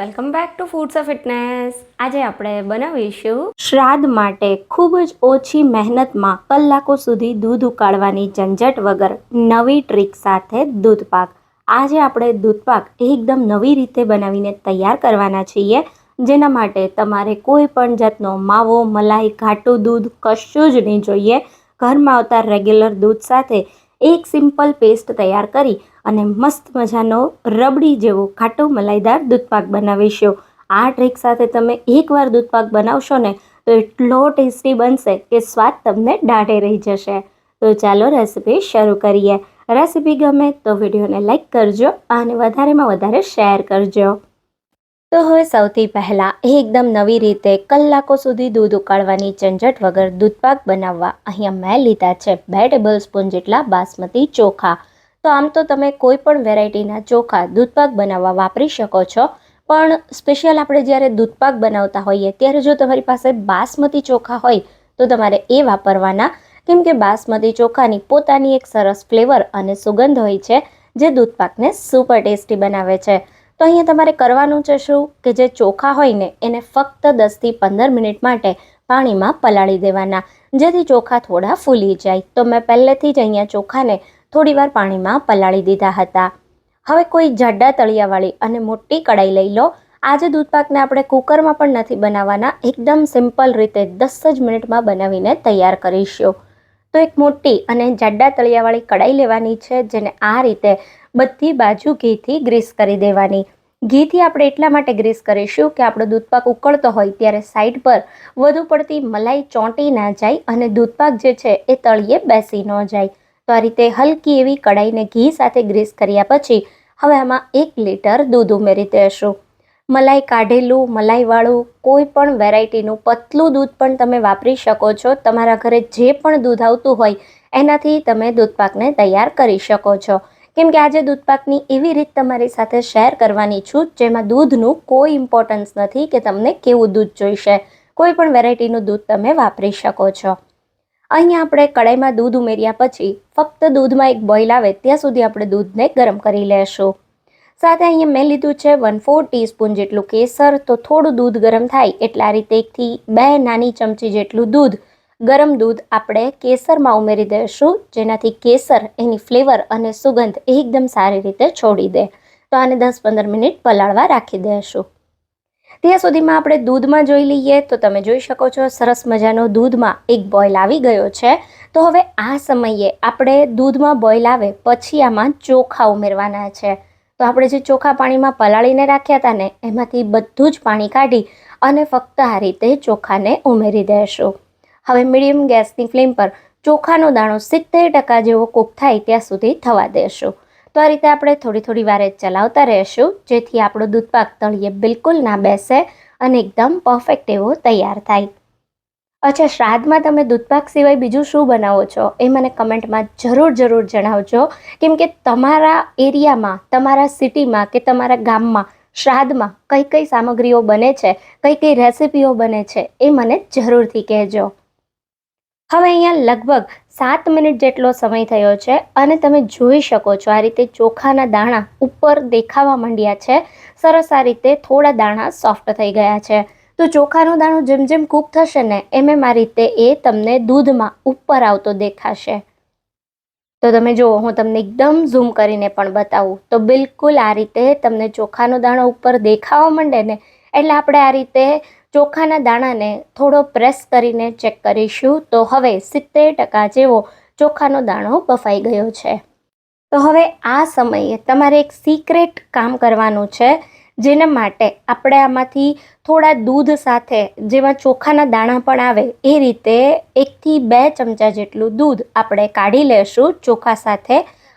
Welcome back to foods of fitness આજે આપણે બનાવીશું શ્રાદ્ધ માટે ખૂબ જ ઓછી મહેનતમાં કલાકો સુધી દૂધ ઉકાળવાની ઝંઝટ વગર નવી ટ્રીક સાથે દૂધ પાક. આજે આપણે દૂધ પાક એકદમ નવી રીતે બનાવીને તૈયાર કરવાના છીએ, જેના માટે તમારે કોઈ પણ જાતનો માવો, મલાઈ, ઘાટું દૂધ કશું જ નહીં જોઈએ. ઘરમાં આવતા રેગ્યુલર દૂધ સાથે એક સિમ્પલ પેસ્ટ તૈયાર કરી અને મસ્ત મજાનો રબડી જેવો ખાટો મલાઈદાર દૂધપાક બનાવીશું. આ ટ્રીક સાથે તમે એકવાર દૂધપાક બનાવશો ને, તો એટલો ટેસ્ટી બનશે કે સ્વાદ તમને દાઢે રહી જશે. તો ચાલો રેસીપી શરૂ કરીએ. રેસીપી ગમે તો વિડીયોને લાઇક કરજો અને વધારેમાં વધારે શેર કરજો. તો હવે સૌથી પહેલાં એકદમ નવી રીતે કલાકો સુધી દૂધ ઉકાળવાની ઝંઝટ વગર દૂધપાક બનાવવા. અહીંયા મેં લીધા છે બે ટેબલ સ્પૂન જેટલા બાસમતી ચોખા. તો આમ તો તમે કોઈ પણ વેરાયટીના ચોખા દૂધપાક બનાવવા વાપરી શકો છો. પણ સ્પેશિયલ આપણે જ્યારે દૂધપાક બનાવતા હોઈએ, ત્યારે જો તમારી પાસે બાસમતી ચોખા હોય, તો તમારે એ વાપરવાના. કેમ કે બાસમતી ચોખાની પોતાની એક સરસ ફ્લેવર અને સુગંધ હોય છે, જે દૂધપાકને સુપર ટેસ્ટી બનાવે છે. તો અહીંયા તમારે કરવાનું છે શું? કે જે ચોખા હોય ને, એને ફક્ત દસથી પંદર મિનિટ માટે પાણીમાં પલાળી દેવાના. જેથી ચોખા થોડા ફૂલી જાય. તો મેં પહેલેથી જ અહીંયા ચોખાને થોડીવાર પાણીમાં પલાળી દીધા હતા. હવે કોઈ જાડા તળિયાવાળી અને મોટી કડાઈ લઈ લો. આજે દૂધપાકને આપણે કુકરમાં પણ નથી બનાવવાના. એકદમ સિમ્પલ રીતે દસ જ મિનિટમાં બનાવીને તૈયાર કરીશું. તો એક મોટી અને જાડા તળિયાવાળી કડાઈ લેવાની છે, જેને આ રીતે બધી બાજુ ઘીથી ગ્રીસ કરી દેવાની. ઘીથી આપણે એટલા માટે ગ્રીસ કરીશું કે આપણો દૂધપાક ઉકળતો હોય ત્યારે સાઈડ પર વધુ પડતી મલાઈ ચોંટી ના જાય અને દૂધપાક જે છે એ તળિયે બેસી ન જાય. તો આ રીતે હલકી એવી કડાઈને ઘી સાથે ગ્રીસ કર્યા પછી હવે આમાં એક લીટર દૂધ ઉમેરી દેશું. મલાઈ કાઢેલું, મલાઈવાળું કોઈ પણ વેરાયટીનું પતલું દૂધ પણ તમે વાપરી શકો છો. તમારા ઘરે જે પણ દૂધ આવતું હોય, એનાથી તમે દૂધપાકને તૈયાર કરી શકો છો. કેમ કે આજે દૂધપાકની એવી રીત તમારી સાથે શેર કરવાની છું, જેમાં દૂધનું કોઈ ઇમ્પોર્ટન્સ નથી કે તમને કેવું દૂધ જોઈશે. કોઈ પણ વેરાયટીનું દૂધ તમે વાપરી શકો છો. અહીંયા આપણે કડાઈમાં દૂધ ઉમેર્યા પછી ફક્ત દૂધમાં એક બોઇલ આવે ત્યાં સુધી આપણે દૂધને ગરમ કરી લેશું. સાથે અહીંયા મેં લીધું છે વન ફોર ટીસ્પૂન જેટલું કેસર, તો થોડું દૂધ ગરમ થાય એટલે આ રીતે એકથી બે નાની ચમચી જેટલું દૂધ, ગરમ દૂધ આપણે કેસરમાં ઉમેરી દઈશું જેનાથી કેસર એની ફ્લેવર અને સુગંધ એકદમ સારી રીતે છોડી દે. તો આને દસ પંદર મિનિટ પલાળવા રાખી દઈશું ત્યાં સુધીમાં આપણે દૂધમાં જોઈ લઈએ તો તમે જોઈ શકો છો, સરસ મજાનો દૂધમાં એક બોઇલ આવી ગયો છે. તો હવે આ સમયે આપણે દૂધમાં બોઇલ આવે પછી આમાં ચોખા ઉમેરવાના છે. તો આપણે જે ચોખા પાણીમાં પલાળીને રાખ્યા હતા ને, એમાંથી બધું જ પાણી કાઢી અને ફક્ત આ રીતે ચોખાને ઉમેરી દેશું. હવે મીડિયમ ગેસની ફ્લેમ પર ચોખાનો દાણો સિત્તેર ટકા જેવો કૂક થાય ત્યાં સુધી થવા દેશું. તો આ રીતે આપણે થોડી થોડી વારે ચલાવતા રહેશું. જેથી આપણો દૂધપાક તળીએ બિલકુલ ના બેસે અને એકદમ પરફેક્ટ એવો તૈયાર થાય. અચ્છા, શ્રાદ્ધમાં તમે દૂધપાક સિવાય બીજું શું બનાવો છો? એ મને કમેન્ટમાં જરૂર જરૂર જણાવજો. કેમ કે તમારા એરિયામાં, તમારા સિટીમાં કે તમારા ગામમાં શ્રાદ્ધમાં કઈ કઈ સામગ્રીઓ બને છે કઈ કઈ રેસિપીઓ બને છે એ મને જરૂરથી કહેજો. હવે અહીંયા લગભગ સાત મિનિટ જેટલો સમય થયો છે અને તમે જોઈ શકો છો આ રીતે ચોખાના દાણા ઉપર દેખાવા માંડ્યા છે. સરસ આ રીતે થોડા દાણા સોફ્ટ થઈ ગયા છે. તો ચોખાનો દાણો જેમ જેમ કૂક થશે ને એમ એમ આ રીતે એ તમને દૂધમાં ઉપર આવતો દેખાશે. તો તમે જુઓ, હું તમને એકદમ ઝૂમ કરીને પણ બતાવું. તો બિલકુલ આ રીતે તમને ચોખાનો દાણો ઉપર દેખાવા માંડે ને એટલે આપણે આ રીતે ચોખાના દાણાને થોડો પ્રેસ કરીને ચેક કરીશું. તો હવે સિત્તેર ટકા જેવો ચોખાનો દાણો બફાઈ ગયો છે. તો હવે આ સમયે તમારે એક સિક્રેટ કામ કરવાનું છે, જેના માટે આપણે આમાંથી થોડા દૂધ સાથે જેમાં ચોખાના દાણા પણ આવે, એ રીતે એકથી બે ચમચા જેટલું દૂધ આપણે કાઢી લેશું ચોખા સાથે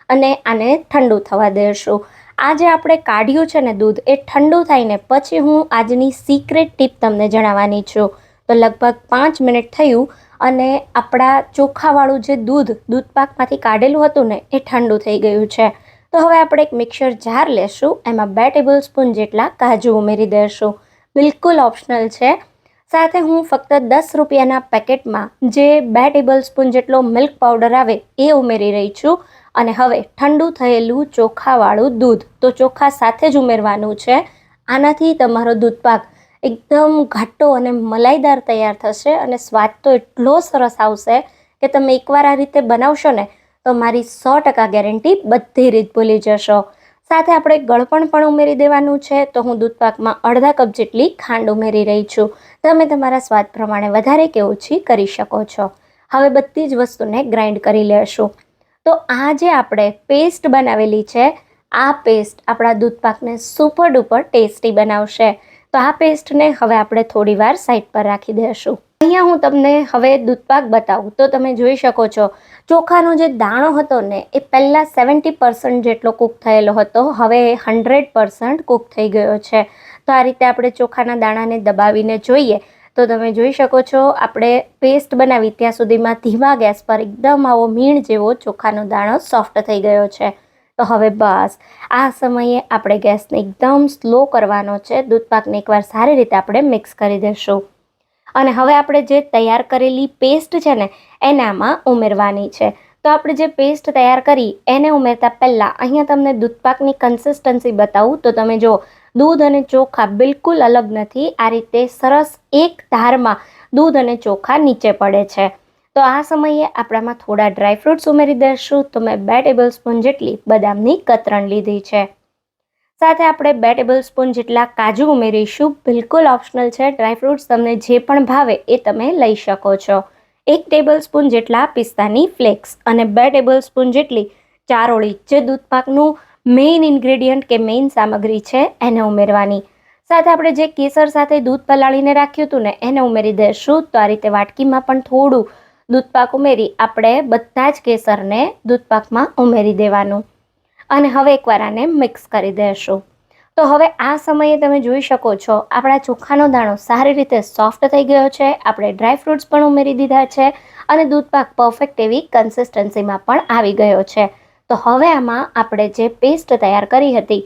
અને આને ઠંડુ થવા દેશું. આ જે આપણે કાઢ્યું છે ને દૂધ, એ ઠંડુ થઈને પછી હું આજની સિક્રેટ ટીપ તમને જણાવવાની છું. તો લગભગ પાંચ મિનિટ થયું અને આપણા ચોખાવાળું જે દૂધ દૂધપાકમાંથી કાઢેલું હતું ને, એ ઠંડુ થઈ ગયું છે. તો હવે આપણે એક મિક્સર જાર લેશું, એમાં બે ટેબલ સ્પૂન જેટલા કાજુ ઉમેરી દઈશું. બિલકુલ ઓપ્શનલ છે. સાથે હું ફક્ત દસ રૂપિયાના પેકેટમાં જે બે ટેબલ સ્પૂન જેટલો મિલ્ક પાવડર આવે એ ઉમેરી રહી છું. અને હવે ઠંડુ થયેલું ચોખાવાળું દૂધ. તો ચોખા સાથે જ ઉમેરવાનું છે. આનાથી તમારો દૂધપાક એકદમ ઘાટો અને મલાઈદાર તૈયાર થશે અને સ્વાદ તો એટલો સરસ આવશે કે તમે એકવાર આ રીતે બનાવશો ને તો મારી સો ટકા ગેરંટી બધી રીત ભૂલી જશો. સાથે આપણે ગળપણ પણ ઉમેરી દેવાનું છે, તો હું દૂધપાકમાં અડધા કપ જેટલી ખાંડ ઉમેરી રહી છું. તમે તમારા સ્વાદ પ્રમાણે વધારે કે ઓછી કરી શકો છો. હવે બધી જ વસ્તુને ગ્રાઇન્ડ કરી લેશું. તો આ જે આપણે પેસ્ટ બનાવેલી છે, આ પેસ્ટ આપણા દૂધપાકને સુપર ડુપર ટેસ્ટી બનાવશે. તો આ પેસ્ટને હવે આપણે થોડી વાર સાઈડ પર રાખી દઈશું અહીંયા હું તમને હવે દૂધપાક બતાવું. તો તમે જોઈ શકો છો, ચોખાનો જે દાણો હતો ને, એ પહેલાં સેવન્ટી પર્સન્ટ જેટલો કૂક થયેલો હતો, હવે હંડ્રેડ પર્સન્ટ કૂક થઈ ગયો છે. તો આ રીતે આપણે ચોખાના દાણાને દબાવીને જોઈએ. તો તમે જોઈ શકો છો, આપણે પેસ્ટ બનાવી, ત્યાં સુધીમાં ધીમા ગેસ પર એકદમ આવો મીણ જેવો ચોખાનો દાણો સોફ્ટ થઈ ગયો છે. તો હવે બસ. આ સમયે આપણે ગેસને એકદમ સ્લો કરવાનો છે. દૂધપાકને એકવાર સારી રીતે આપણે મિક્સ કરી દઈશું અને હવે આપણે જે તૈયાર કરેલી પેસ્ટ છે ને, એનામાં ઉમેરવાની છે. તો આપણે જે પેસ્ટ તૈયાર કરી, એને ઉમેરતા પહેલાં અહીંયા તમને દૂધપાકની કન્સિસ્ટન્સી બતાવું. તો તમે જો દૂધ અને ચોખા બિલકુલ અલગ નથી. આ રીતે સરસ એક ધારમાં દૂધ અને ચોખા નીચે પડે છે. તો આ સમયે આપણામાં થોડા ડ્રાયફ્રૂટ્સ ઉમેરી દઈશું. તો મેં બે ટેબલ સ્પૂન જેટલી બદામની કતરણ લીધી છે. સાથે આપણે બે ટેબલ સ્પૂન જેટલા કાજુ ઉમેરીશું. બિલકુલ ઓપ્શનલ છે. ડ્રાયફ્રૂટ્સ તમને જે પણ ભાવે એ તમે લઈ શકો છો. એક ટેબલ સ્પૂન જેટલા પિસ્તાની ફ્લેક્સ અને બે ટેબલ સ્પૂન જેટલી ચારોળી જે દૂધપાકનું મેઇન ઇન્ગ્રેડિયન્ટ કે મેઇન સામગ્રી છે એને ઉમેરવાની. સાથે આપણે જે કેસર સાથે દૂધ પલાળીને રાખ્યું હતું ને એને ઉમેરી દઈશું. તો આ રીતે વાટકીમાં પણ થોડું દૂધપાક ઉમેરી આપણે બધા જ કેસરને દૂધપાકમાં ઉમેરી દેવાનું. અને હવે એકવાર આને મિક્સ કરી દેશું. તો હવે આ સમયે તમે જોઈ શકો છો, આપણા ચોખાનો દાણો સારી રીતે સોફ્ટ થઈ ગયો છે, આપણે ડ્રાય ફ્રૂટ્સ પણ ઉમેરી દીધા છે, અને દૂધપાક પરફેક્ટ એવી કન્સિસ્ટન્સીમાં પણ આવી ગયો છે. તો હવે આમાં આપણે જે પેસ્ટ તૈયાર કરી હતી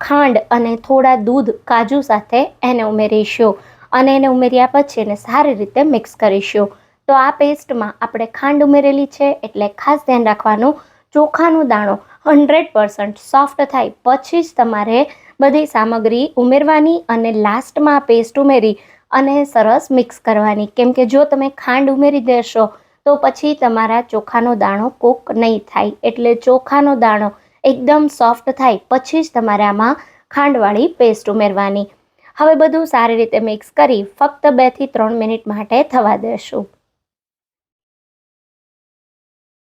ખાંડ અને થોડા દૂધ, કાજુ સાથે એને ઉમેરીશું. અને એને ઉમેર્યા પછી એને સારી રીતે મિક્સ કરીશું. તો આ પેસ્ટમાં આપણે ખાંડ ઉમેરેલી છે એટલે ખાસ ધ્યાન રાખવાનું, ચોખાનો દાણો હંડ્રેડ પર્સન્ટ સોફ્ટ થાય પછી જ તમારે બધી સામગ્રી ઉમેરવાની અને લાસ્ટમાં પેસ્ટ ઉમેરી અને સરસ મિક્સ કરવાની. કેમ કે જો તમે ખાંડ ઉમેરી દેશો, તો પછી તમારા ચોખાનો દાણો કોક નહીં થાય. એટલે ચોખાનો દાણો એકદમ સોફ્ટ થાય પછી જ તમારે આમાં ખાંડવાળી પેસ્ટ ઉમેરવાની. હવે બધું સારી રીતે મિક્સ કરી ફક્ત બેથી ત્રણ મિનિટ માટે થવા દેશું.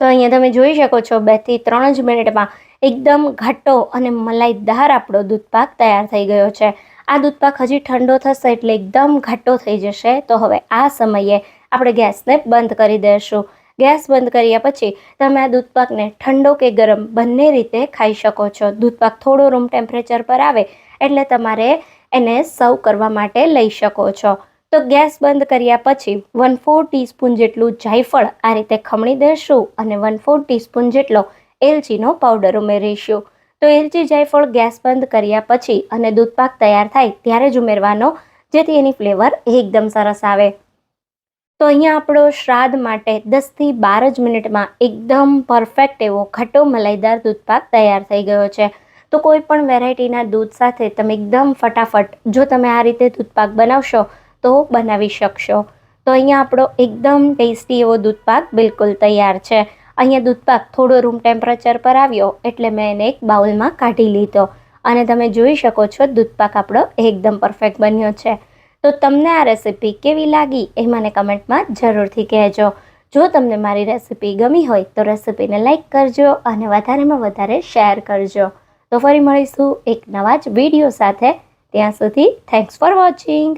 તો અહીંયા તમે જોઈ શકો છો બેથી ત્રણ જ મિનિટમાં એકદમ ઘાટો અને મલાઈદાર આપણો દૂધપાક તૈયાર થઈ ગયો છે. આ દૂધપાક હજી ઠંડો થશે એટલે એકદમ ઘાટો થઈ જશે. તો હવે આ સમયે આપણે ગેસને બંધ કરી દઈશું ગેસ બંધ કર્યા પછી તમે આ દૂધપાકને ઠંડો કે ગરમ બંને રીતે ખાઈ શકો છો. દૂધપાક થોડો રૂમ ટેમ્પરેચર પર આવે એટલે તમારે એને સર્વ કરવા માટે લઈ શકો છો. તો ગેસ બંધ કર્યા પછી વન ફોર ટીસ્પૂન જેટલું જાયફળ આ રીતે ખમણી દઈશું અને વન ફોર ટીસ્પૂન જેટલો એલચીનો પાવડર ઉમેરીશું. તો એલચી જાયફળ ગેસ બંધ કર્યા પછી અને દૂધપાક તૈયાર થાય ત્યારે જ ઉમેરવાનો, જેથી એની ફ્લેવર એકદમ સરસ આવે. તો અહીંયા આપણો શ્રાદ્ધ માટે દસથી બાર જ મિનિટમાં એકદમ પરફેક્ટ એવો ખટ્ટો મલાઈદાર દૂધપાક તૈયાર થઈ ગયો છે. તો કોઈ પણ વેરાયટીના દૂધ સાથે તમે એકદમ ફટાફટ જો તમે આ રીતે દૂધપાક બનાવશો તો બનાવી શકશો. તો અહીંયા આપણો એકદમ ટેસ્ટી એવો દૂધપાક બિલકુલ તૈયાર છે. અહીંયા દૂધપાક થોડો રૂમ ટેમ્પરેચર પર આવ્યો એટલે મેં એને એક બાઉલમાં કાઢી લીધો. અને તમે જોઈ શકો છો દૂધપાક આપણો એકદમ પરફેક્ટ બન્યો છે. તો તમને આ રેસીપી કેવી લાગી એ મને કમેન્ટમાં જરૂરથી કહેજો. જો તમને મારી રેસીપી ગમી હોય તો રેસીપીને લાઇક કરજો અને વધારેમાં વધારે શેર કરજો. તો ફરી મળીશું એક નવા જ વીડિયો સાથે. ત્યાં સુધી થેન્ક્સ ફોર વોચિંગ